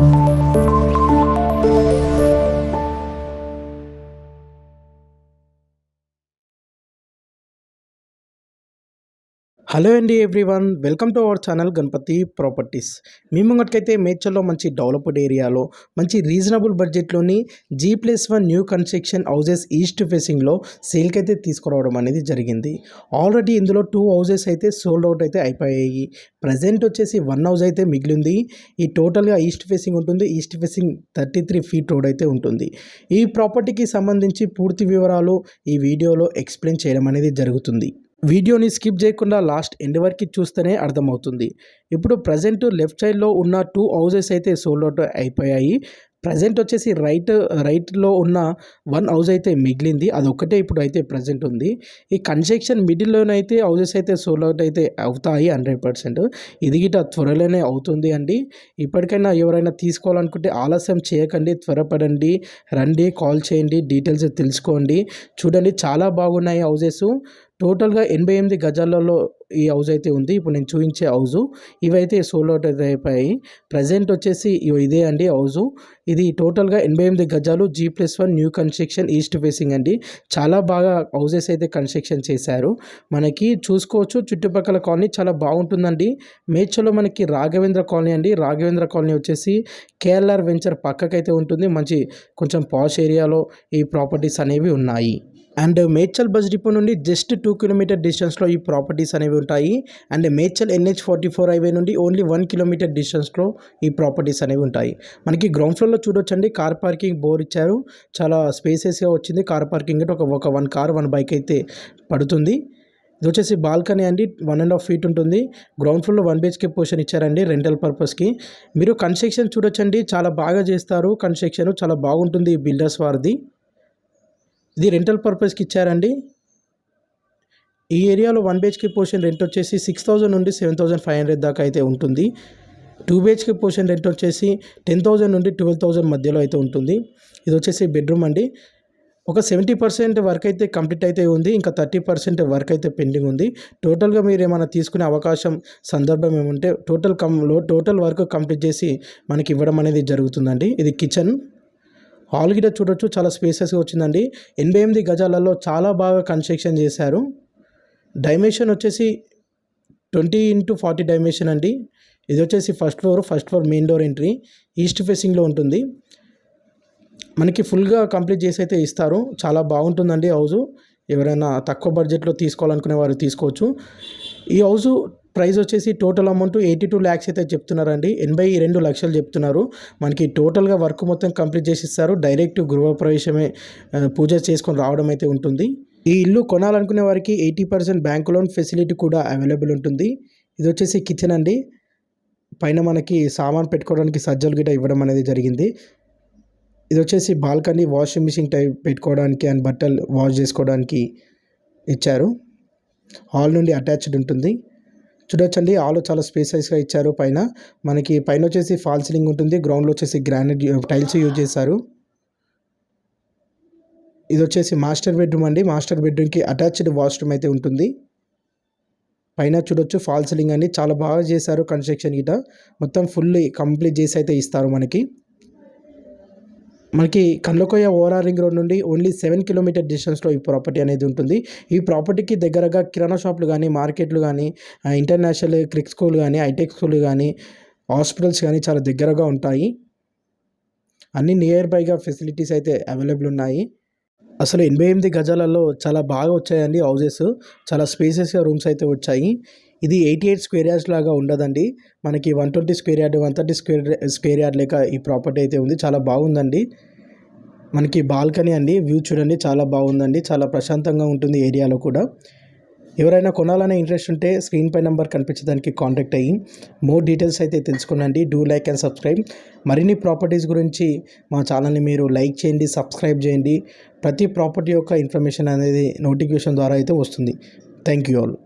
Thank you. Hello అండి everyone welcome to our channel Ganapathi properties. మీ ముంగటికైతే మేడ్చల్లో మంచి డెవలప్డ్ ఏరియాలో మంచి reasonable బడ్జెట్లోని G plus one new construction houses east ఫేసింగ్లో సేల్కి అయితే తీసుకురావడం అనేది జరిగింది. ఆల్రెడీ ఇందులో టూ హౌజెస్ అయితే సోల్డ్ అవుట్ అయితే అయిపోయాయి. ప్రజెంట్ వచ్చేసి వన్ హౌస్ అయితే మిగిలింది. ఈ టోటల్గా ఈస్ట్ ఫేసింగ్ ఉంటుంది east facing thirty three feet road అయితే ఉంటుంది. ఈ ప్రాపర్టీకి సంబంధించి పూర్తి వివరాలు ఈ వీడియోలో ఎక్స్ప్లెయిన్ చేయడం అనేది జరుగుతుంది. వీడియోని స్కిప్ చేయకుండా లాస్ట్ ఎండ్ వరకు చూస్తేనే అర్థమవుతుంది. ఇప్పుడు ప్రజెంట్ లెఫ్ట్ సైడ్లో ఉన్న టూ హౌజెస్ అయితే సోల్డ్ అవుట్ అయిపోయాయి. ప్రజెంట్ వచ్చేసి రైట్ రైట్లో ఉన్న వన్ హౌస్ అయితే మిగిలింది. అదొక్కటే ఇప్పుడు అయితే ప్రజెంట్ ఉంది. ఈ కన్స్ట్రక్షన్ మిడిల్లోనైతే హౌసెస్ అయితే సోల్ అవుట్ అయితే అవుతాయి హండ్రెడ్ పర్సెంట్. ఇది గిట త్వరలోనే అవుతుంది అండి. ఇప్పటికైనా ఎవరైనా తీసుకోవాలనుకుంటే ఆలస్యం చేయకండి త్వరపడండి రండి కాల్ చేయండి డీటెయిల్స్ తెలుసుకోండి. చూడండి చాలా బాగున్నాయి హౌసెస్. టోటల్గా ఎనభై ఎనిమిది గజాలలో ఈ హౌస్ అయితే ఉంది. ఇప్పుడు నేను చూపించే హౌజు ఇవైతే సోల్ అవుట్ అయితే అయిపోయాయి. ప్రజెంట్ వచ్చేసి ఇదే అండి హౌజు ఇది టోటల్గా ఎనభై ఎనిమిది గజాలు G plus one new construction east facing అండి. చాలా బాగా హౌజెస్ అయితే కన్స్ట్రక్షన్ చేశారు. మనకి చూసుకోవచ్చు చుట్టుపక్కల కాలనీ చాలా బాగుంటుందండి. మేడ్చలో మనకి రాఘవేంద్ర కాలనీ అండి. రాఘవేంద్ర కాలనీ వచ్చేసి కేఎల్ఆర్ వెంచర్ పక్కకైతే ఉంటుంది. మంచి కొంచెం పాష్ ఏరియాలో ఈ ప్రాపర్టీస్ అనేవి ఉన్నాయి. అండ్ మేడ్చల్ బస్ డిపో నుండి జస్ట్ టూ కిలోమీటర్ డిస్టెన్స్లో ఈ ప్రాపర్టీస్ అనేవి ఉంటాయి. And Medchal NH forty four highway నుండి ఓన్లీ వన్ కిలోమీటర్ డిస్టెన్స్లో ఈ ప్రాపర్టీస్ అనేవి ఉంటాయి. మనకి గ్రౌండ్ ఫ్లోర్లో చూడొచ్చండి. కార్ పార్కింగ్ బోర్ ఇచ్చారు. చాలా స్పేసెస్గా వచ్చింది. కార్ పార్కింగ్ అంటే ఒక ఒక వన్ కార్ వన్ బైక్ అయితే పడుతుంది. ఇది వచ్చేసి బాల్కనీ అండి. వన్ అండ్ హాఫ్ ఫీట్ ఉంటుంది. గ్రౌండ్ ఫ్లోర్లో వన్ బేచ్కే పోర్షన్ ఇచ్చారండి. రెంటల్ పర్పస్కి. మీరు కన్స్ట్రక్షన్ చూడొచ్చండి. చాలా బాగా చేస్తారు. కన్స్ట్రక్షన్ చాలా బాగుంటుంది ఈ బిల్డర్స్ వారిది. ఇది రెంటల్ పర్పస్కి ఇచ్చారండి. ఈ ఏరియాలో వన్ బిహెచ్కే పోర్షన్ రెంట్ వచ్చేసి సిక్స్ థౌజండ్ నుండి సెవెన్ థౌజండ్ ఫైవ్ హండ్రెడ్ దాకా అయితే ఉంటుంది. టూ బిహెచ్కే పోర్షన్ రెంట్ వచ్చేసి టెన్ థౌజండ్ నుండి ట్వెల్వ్ థౌజండ్ మధ్యలో అయితే ఉంటుంది. ఇది వచ్చేసి బెడ్రూమ్ అండి. ఒక సెవెంటీ పర్సెంట్ వర్క్ అయితే కంప్లీట్ అయితే ఉంది. ఇంకా థర్టీ పర్సెంట్ వర్క్ అయితే పెండింగ్ ఉంది. టోటల్గా మీరు ఏమైనా తీసుకునే అవకాశం సందర్భం ఏమంటే total cum total work complete చేసి మనకి ఇవ్వడం అనేది జరుగుతుందండి. ఇది కిచెన్ హాల్ గిట చూడొచ్చు చాలా స్పేసెస్గా వచ్చిందండి. ఎనభై ఎనిమిది గజాలలో చాలా బాగా కన్స్ట్రక్షన్ చేశారు. డైమెన్షన్ వచ్చేసి ట్వంటీ ఇంటూ ఫార్టీ డైమెన్షన్ అండి. ఇది వచ్చేసి first floor first floor main door entry east ఫేసింగ్లో ఉంటుంది. మనకి ఫుల్గా కంప్లీట్ చేసి అయితే ఇస్తారు. చాలా బాగుంటుందండి హౌజు ఎవరైనా తక్కువ బడ్జెట్లో తీసుకోవాలనుకునే వారు తీసుకోవచ్చు. ఈ హౌజు ప్రైస్ వచ్చేసి total amount eighty two lakhs అయితే చెప్తున్నారండి. ఎనభై రెండు లక్షలు చెప్తున్నారు. మనకి టోటల్గా వర్క్ మొత్తం కంప్లీట్ చేసి ఇస్తారు. డైరెక్ట్ గృహప్రవేశమే పూజ చేసుకొని రావడం అయితే ఉంటుంది. ఈ ఇల్లు కొనాలనుకునే వారికి eighty percent bank loan facility కూడా అవైలబుల్ ఉంటుంది. ఇది వచ్చేసి కిచెన్ అండి. పైన మనకి సామాన్ పెట్టుకోవడానికి సజ్జలు గిట్ట ఇవ్వడం అనేది జరిగింది. ఇది వచ్చేసి బాల్కనీ వాషింగ్ మిషన్ టైప్ పెట్టుకోవడానికి అండ్ బట్టలు వాష్ చేసుకోవడానికి ఇచ్చారు. హాల్ నుండి అటాచ్డ్ ఉంటుంది. చూడొచ్చండి. ఆలో చాలా స్పేసెస్గా ఇచ్చారు పైన. మనకి పైన వచ్చేసి ఫాల్ సీలింగ్ ఉంటుంది. గ్రౌండ్లో వచ్చేసి గ్రానైట్ టైల్స్ యూజ్ చేశారు. ఇది వచ్చేసి మాస్టర్ బెడ్రూమ్ అండి. మాస్టర్ బెడ్రూమ్కి అటాచ్డ్ వాష్రూమ్ అయితే ఉంటుంది. పైన చూడొచ్చు ఫాల్ సీలింగ్ అని చాలా బాగా చేశారు కన్స్ట్రక్షన్ గిట. మొత్తం ఫుల్ కంప్లీట్ చేసి అయితే ఇస్తారు మనకి. మనకి కండ్లకోయ ఓరా రింగ్ రోడ్ నుండి ఓన్లీ సెవెన్ కిలోమీటర్ డిస్టెన్స్లో ఈ ప్రాపర్టీ అనేది ఉంటుంది. ఈ ప్రాపర్టీకి దగ్గరగా కిరాణా షాపులు కానీ మార్కెట్లు కానీ ఇంటర్నేషనల్ క్రిక్ స్కూల్ కానీ హైటెక్ స్కూల్ కానీ హాస్పిటల్స్ కానీ చాలా దగ్గరగా ఉంటాయి. అన్ని నియర్ బైగా ఫెసిలిటీస్ అయితే అవైలబుల్ ఉన్నాయి. అసలు ఎనభై ఎనిమిది గజాలలో చాలా బాగా వచ్చాయండి హౌజెస్ చాలా స్పేసెస్గా రూమ్స్ అయితే వచ్చాయి. ఇది ఎయిటీ ఎయిట్ స్క్వేర్ యార్డ్స్ లాగా ఉండదండి. మనకి one twenty square yard one thirty square square yard లేక ఈ ప్రాపర్టీ అయితే ఉంది. చాలా బాగుందండి. మనకి బాల్కనీ అండి వ్యూ చూడండి చాలా బాగుందండి. చాలా ప్రశాంతంగా ఉంటుంది ఏరియాలో కూడా. ఎవరైనా కొనాలనే ఇంట్రెస్ట్ ఉంటే స్క్రీన్ పై నెంబర్ కనిపించడానికి కాంటాక్ట్ అయ్యి మోర్ డీటెయిల్స్ అయితే తెలుసుకునండి. Do like and subscribe. మరిన్ని ప్రాపర్టీస్ గురించి మా ఛానల్ని మీరు లైక్ చేయండి సబ్స్క్రైబ్ చేయండి. ప్రతి ప్రాపర్టీ యొక్క ఇన్ఫర్మేషన్ అనేది నోటిఫికేషన్ ద్వారా అయితే వస్తుంది. Thank you all.